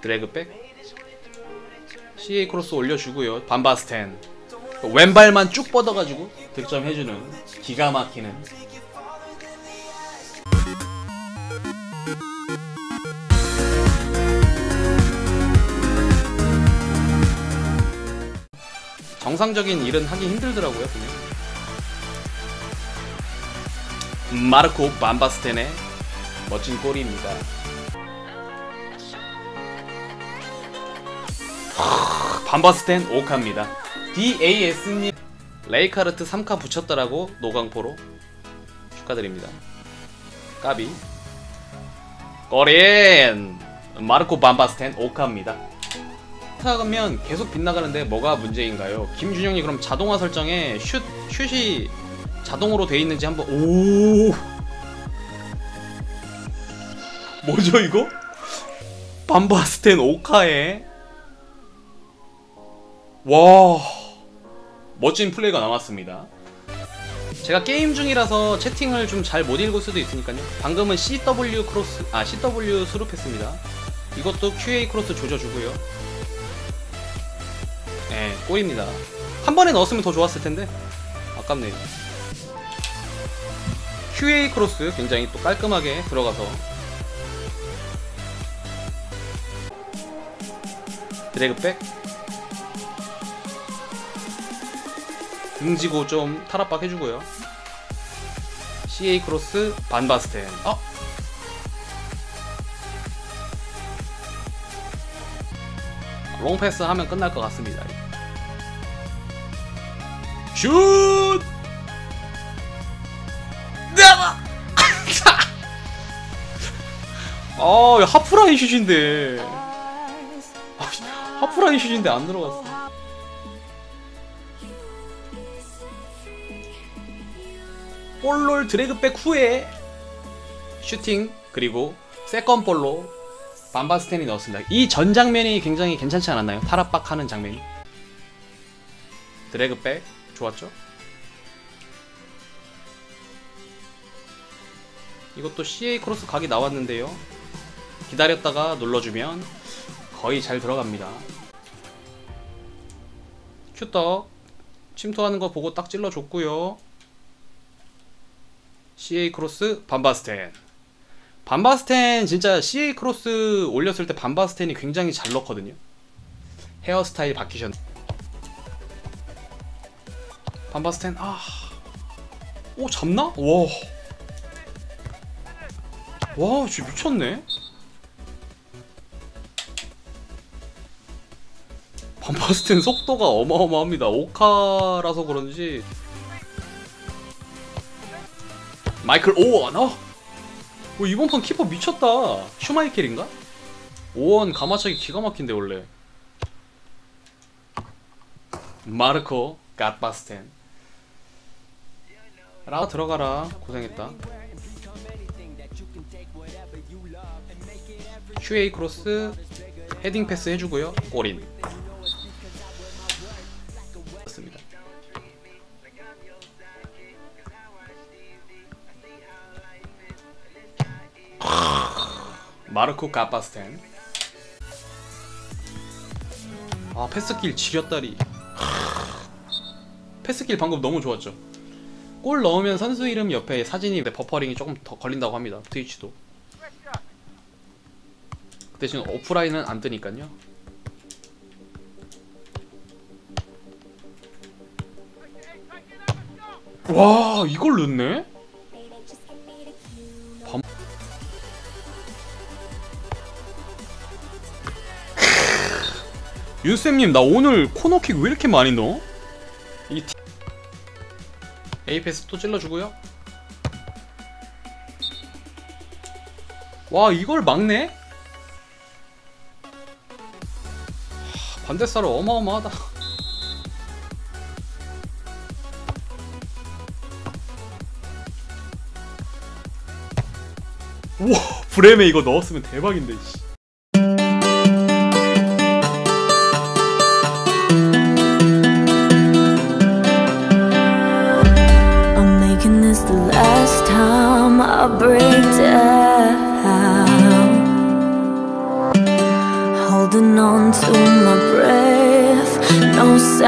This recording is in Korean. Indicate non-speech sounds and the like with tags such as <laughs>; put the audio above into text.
드래그백? CA 크로스 올려주고요. 반바스텐. 왼발만 쭉 뻗어가지고 득점해주는 기가 막히는. 정상적인 일은 하기 힘들더라고요 그냥. 마르코 반바스텐의 멋진 골입니다. 반바스텐 5카입니다. DAS님 레이카르트 3카 붙였더라고 노광포로. 축하드립니다. 까비. 거린 마르코 반바스텐 5카입니다. 하면 계속 빗나가는데 뭐가 문제인가요? 김준영이 그럼 자동화 설정에 슛 슛이 자동으로 돼 있는지 한번 오 뭐죠 이거? 반바스텐 5카에 와 멋진 플레이가 나왔습니다. 제가 게임 중이라서 채팅을 좀 잘 못 읽을 수도 있으니까요. 방금은 CW 크로스 아 CW 수룹했습니다. 이것도 QA 크로스 조져주고요. 네, 꼬입니다. 한 번에 넣었으면 더 좋았을 텐데 아깝네요. QA 크로스 굉장히 또 깔끔하게 들어가서 드래그 백 등지고 좀 탈압박 해주고요. CA 크로스 반바스텐. 어? 롱패스 하면 끝날 것 같습니다. 슛! <laughs> 아, 하프라인 슛인데. 아, 하프라인 슛인데 안 들어갔어. 볼롤 드래그백 후에 슈팅 그리고 세컨 볼로 반바스텐이 넣었습니다. 이 전 장면이 굉장히 괜찮지 않았나요? 탈압박하는 장면이. 드래그백 좋았죠? 이것도 CA 크로스 각이 나왔는데요. 기다렸다가 눌러주면 거의 잘 들어갑니다. 큐떡 침투하는 거 보고 딱 찔러줬고요. CA 크로스 반바스텐 반바스텐 진짜 CA 크로스 올렸을 때 반바스텐이 굉장히 잘 넣거든요 헤어스타일 바뀌셨네 반바스텐 아오 잡나? 와 와, 진짜 미쳤네. 반바스텐 속도가 어마어마합니다. 오카라서 그런지. 마이클 오원 어? 어, 이번 판 키퍼 미쳤다. 슈마이켈인가? 오원 가마차기 기가 막힌데 원래. 마르코 갓바스텐. 라 들어가라. 고생했다. QA 크로스 헤딩 패스 해주고요. 골인 마르코 가파스텐. 아 패스길 지렸다리. 패스길 방금 너무 좋았죠. 골 넣으면 선수 이름 옆에 사진이 버퍼링이 조금 더 걸린다고 합니다. 트위치도. 그 대신 오프라인은 안 뜨니까요. 와 이걸 넣네? 윤쌤님 나 오늘 코너킥 왜 이렇게 많이 넣어? 이 티... 에이패스 또 찔러주고요 와 이걸 막네? 하, 반대사로 어마어마하다 우와 브레메 이거 넣었으면 대박인데 씨. my breakdown Holding on to my breath. No sound.